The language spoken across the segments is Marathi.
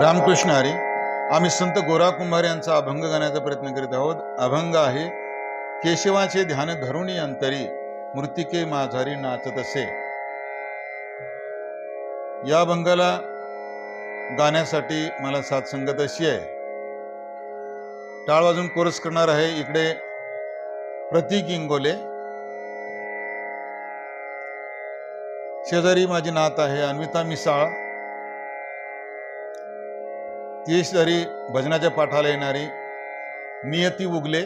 रामकृष्ण हरी आम्ही संत गोरा कुंभार यांचा अभंग गाण्याचा प्रयत्न करीत आहोत. अभंग आहे केशवाचे ध्यान धरुणी अंतरी मृतिके माझारी नाचत असे. या अभंगाला गाण्यासाठी मला साथ संगत अशी आहे. टाळ वाजून कोरस करणार आहे इकडे प्रतीक इंगोले. शेजारी माझी नात आहे अन्विता मिसाळ. ती शेजारी भजनाच्या पाठाला येणारी नियती उगले.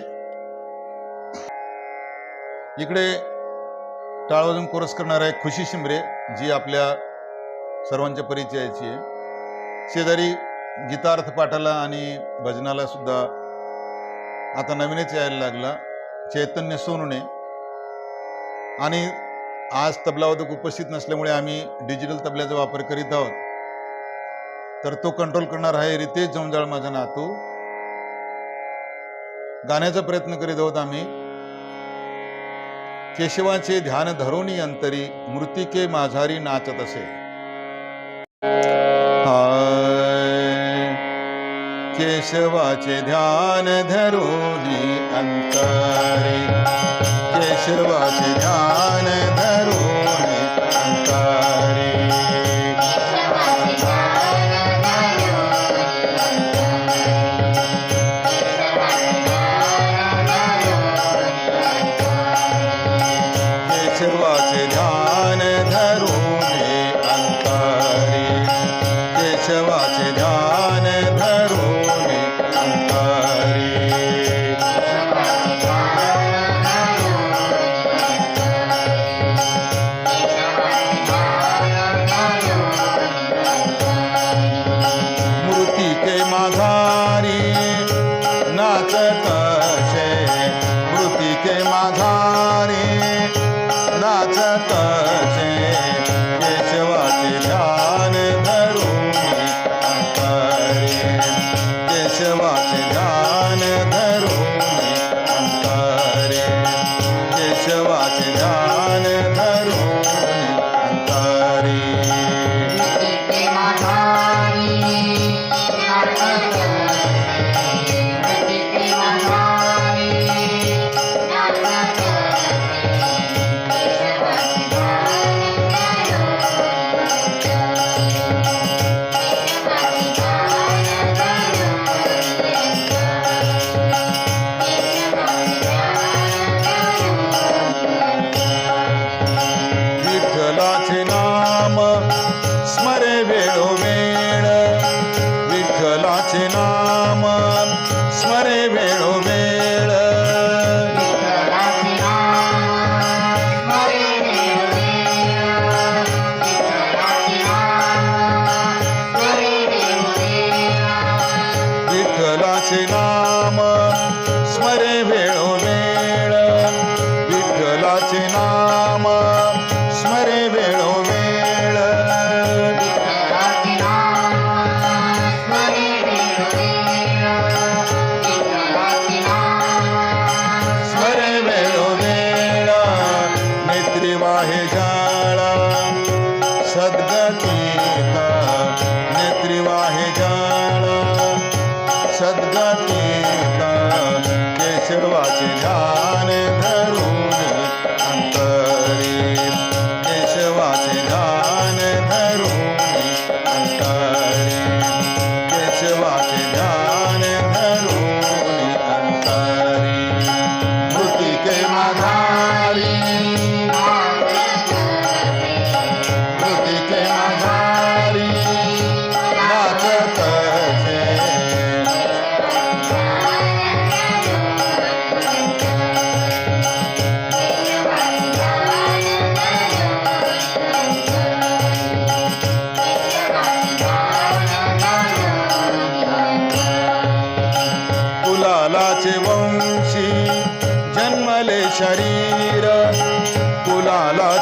इकडे टाळवाजून कोरस करणार आहे खुशी शिमरे जी आपल्या सर्वांच्या परिचयाची आहे. शेजारी गीतार्थ पाठाला आणि भजनाला सुद्धा आता नवीनच यायला लागला. चैतन्य सोनुने. आणि आज तबलावादक उपस्थित नसल्यामुळे आम्ही डिजिटल तबल्याचा वापर करीत आहोत. तर तो कंट्रोल करणार आहे रितेश जमजाळ माझा नातू. गाण्याचा प्रयत्न करीत आहोत आम्ही. केशवाचे ध्यान धरोनी अंतरी मृतिके माझारी नाचत असे. केशवाचे ध्यान धरोनी अंतरी. केशवाचे ध्यान विठ्ठलाचे नाम स्मरे वेळोवेळ विठ्ठलाचे नाम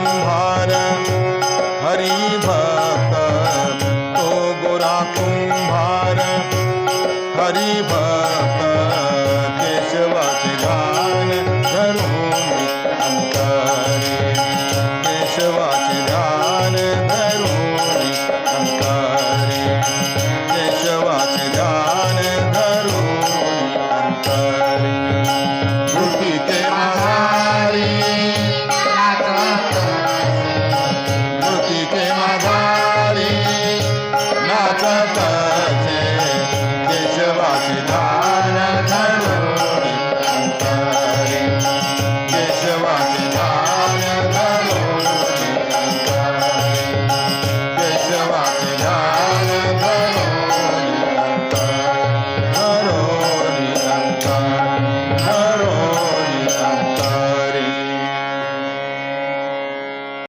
कुंभारं हरिभक्त तो गोरा कुंभार हरिभ